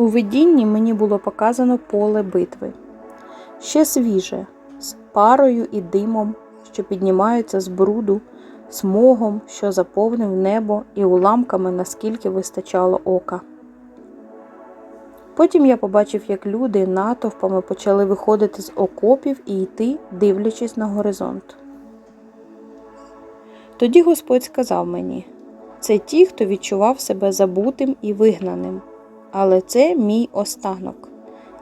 У видінні мені було показано поле битви. Ще свіже, з парою і димом, що піднімаються з бруду, смогом, що заповнив небо, і уламками, наскільки вистачало ока. Потім я побачив, як люди натовпами почали виходити з окопів і йти, дивлячись на горизонт. Тоді Господь сказав мені: це ті, хто відчував себе забутим і вигнаним, але це мій останок,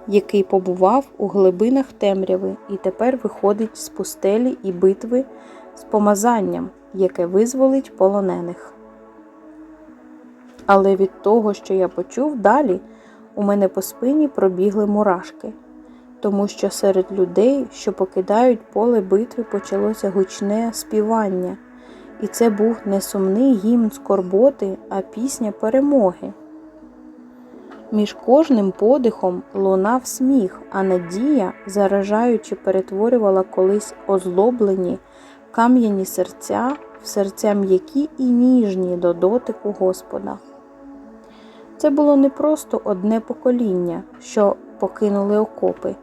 який побував у глибинах темряви і тепер виходить з пустелі і битви з помазанням, яке визволить полонених. Але від того, що я почув далі, у мене по спині пробігли мурашки, тому що серед людей, що покидають поле битви, почалося гучне співання, і це був не сумний гімн скорботи, а пісня перемоги. Між кожним подихом лунав сміх, а надія, заражаючи, перетворювала колись озлоблені кам'яні серця в серця м'які і ніжні до дотику Господа. Це було не просто одне покоління, що покинули окопи.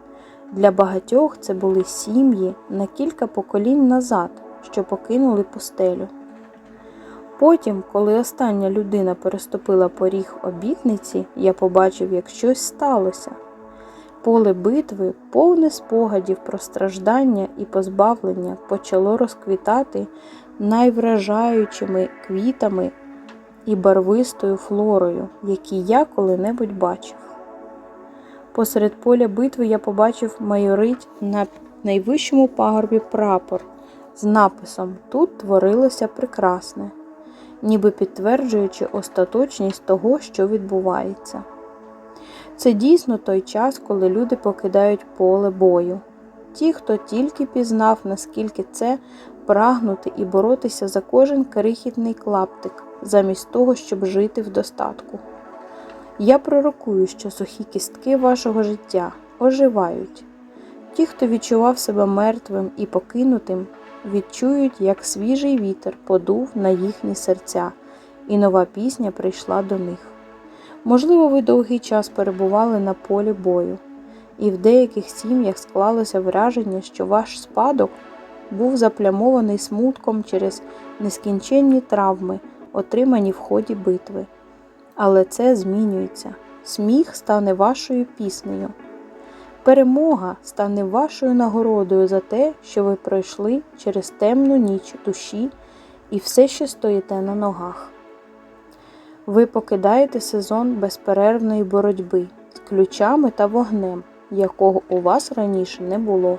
Для багатьох це були сім'ї на кілька поколінь назад, що покинули пустелю. Потім, коли остання людина переступила поріг обітниці, я побачив, як щось сталося. Поле битви, повне спогадів про страждання і позбавлення, почало розквітати найвражаючими квітами і барвистою флорою, які я коли-небудь бачив. Посеред поля битви я побачив майорить на найвищому пагорбі прапор з написом Тут творилося прекрасне, ніби підтверджуючи остаточність того, що відбувається. Це дійсно той час, коли люди покидають поле бою. Ті, хто тільки пізнав, наскільки це прагнути і боротися за кожен крихітний клаптик, замість того, щоб жити в достатку. Я пророкую, що сухі кістки вашого життя оживають. Ті, хто відчував себе мертвим і покинутим, відчують, як свіжий вітер подув на їхні серця, і нова пісня прийшла до них. Можливо, ви довгий час перебували на полі бою, і в деяких сім'ях склалося враження, що ваш спадок був заплямований смутком через нескінченні травми, отримані в ході битви. Але це змінюється. Сміх стане вашою піснею. Перемога стане вашою нагородою за те, що ви пройшли через темну ніч душі і все ще стоїте на ногах. Ви покидаєте сезон безперервної боротьби з ключами та вогнем, якого у вас раніше не було.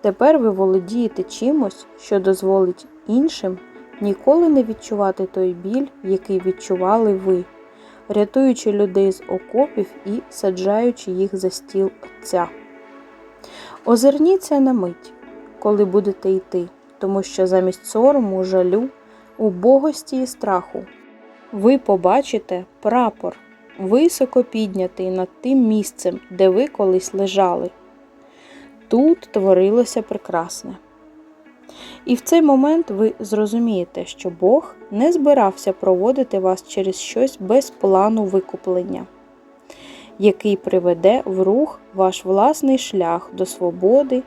Тепер ви володієте чимось, що дозволить іншим ніколи не відчувати той біль, який відчували ви, рятуючи людей з окопів і саджаючи їх за стіл Отця. Озирніться на мить, коли будете йти, тому що замість сорому, жалю, убогості і страху ви побачите прапор, високо піднятий над тим місцем, де ви колись лежали. Тут творилося прекрасне. І в цей момент ви зрозумієте, що Бог не збирався проводити вас через щось без плану викуплення, який приведе в рух ваш власний шлях до свободи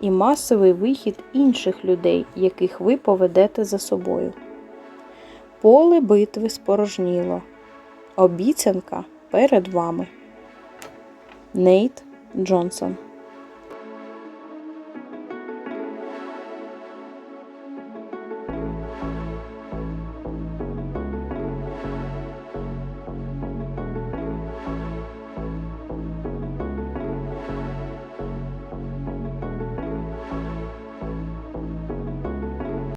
і масовий вихід інших людей, яких ви поведете за собою. Поле битви спорожніло. Обіцянка перед вами. Нейт Джонсон